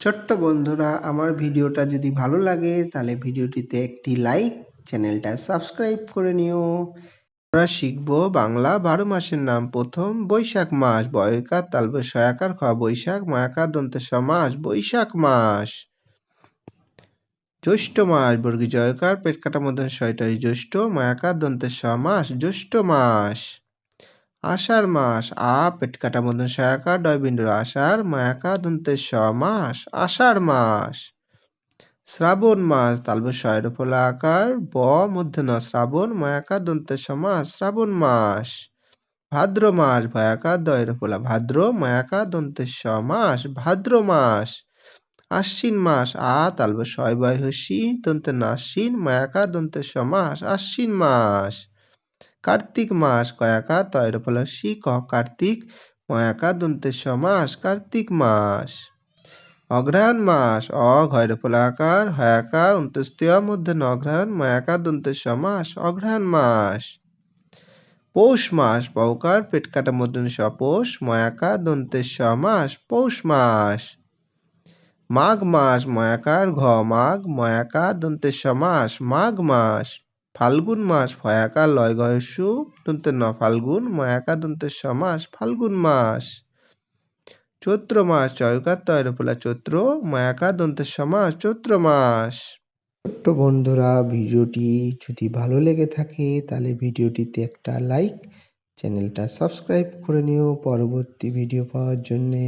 ছোট্ট বন্ধুরা, আমার ভিডিওটা যদি ভালো লাগে, তাহলে ভিডিওটিতে একটি লাইক, চ্যানেলটা সাবস্ক্রাইব করে নিও। আমরা শিখব বাংলা বারো মাসের নাম প্রথম বৈশাখ মাস, বয়কার তালবে সয়াকার খ বৈশাখ, মায়াকার দন্তে মাস, বৈশাখ মাস। জ্যৈষ্ঠ মাস, বর্গী জয়কার, পেট কাটা মধ্যে ছয়টাই জ্যৈষ্ঠ, মায়াকার দন্তে মাস, জ্যৈষ্ঠ মাস। আষাঢ় মাস, আ পেট কাটা মধ্যে সয়াকার ডয় বিন্দুর আষাঢ় মায়াকার দন্তে মাস, আষাঢ় মাস। শ্রাবণ মাস তালবে শয়ের ফলা আকার, ব, মধ্যে ন, শ্রাবণ মায়াকার দন্তে মাস, শ্রাবণ মাস। ভাদ্র মাস ভয়াকার দয়ের ফলা ভাদ্র মায়াকার দন্তে মাস, ভাদ্র মাস। আশ্বিন মাস, আ তালবে শয় বয় হসি দন্তে নাশ্বিন মায়াকার দন্তে মাস, আশ্বিন মাস। কার্তিক মাস, কয়াকা তয়ের ফলা সি ক, কার্তিক ময়াকার দন্তে মাস কার্তিক মাস। অগ্রহায়ণ মাস, অ, ঘয়ের ফলাকার হয়াকার অন্ত্যেস্তীয় মধ্যে নগ্রহায়ণ মায়াকার দন্তে মাস অগ্রহায়ণ মাস। পৌষ মাস পৌকার পেট কাটা মধ্যে সপৌষ ময়াকার দন্তে মাস পৌষ মাস। মাঘ মাস, ময়াকার ঘ, মাঘ ময়াকার দন্তে মাস মাঘ মাস। ফাল্গুন মাস ফয়াকার লয় গয়সু দন্তে ন ফাল্গুন ময়াকার দন্তে মাস ফাল্গুন মাস। চৈত্র মাস চয়কার ফলা চৈত্র মায়াকার দন্তে মাস চৈত্র মাস। ছোট্ট বন্ধুরা, ভিডিওটি যদি ভালো লেগে থাকে, তাহলে ভিডিওটিতে একটা লাইক, চ্যানেলটা সাবস্ক্রাইব করে নিও পরবর্তী ভিডিও পাওয়ার জন্যে।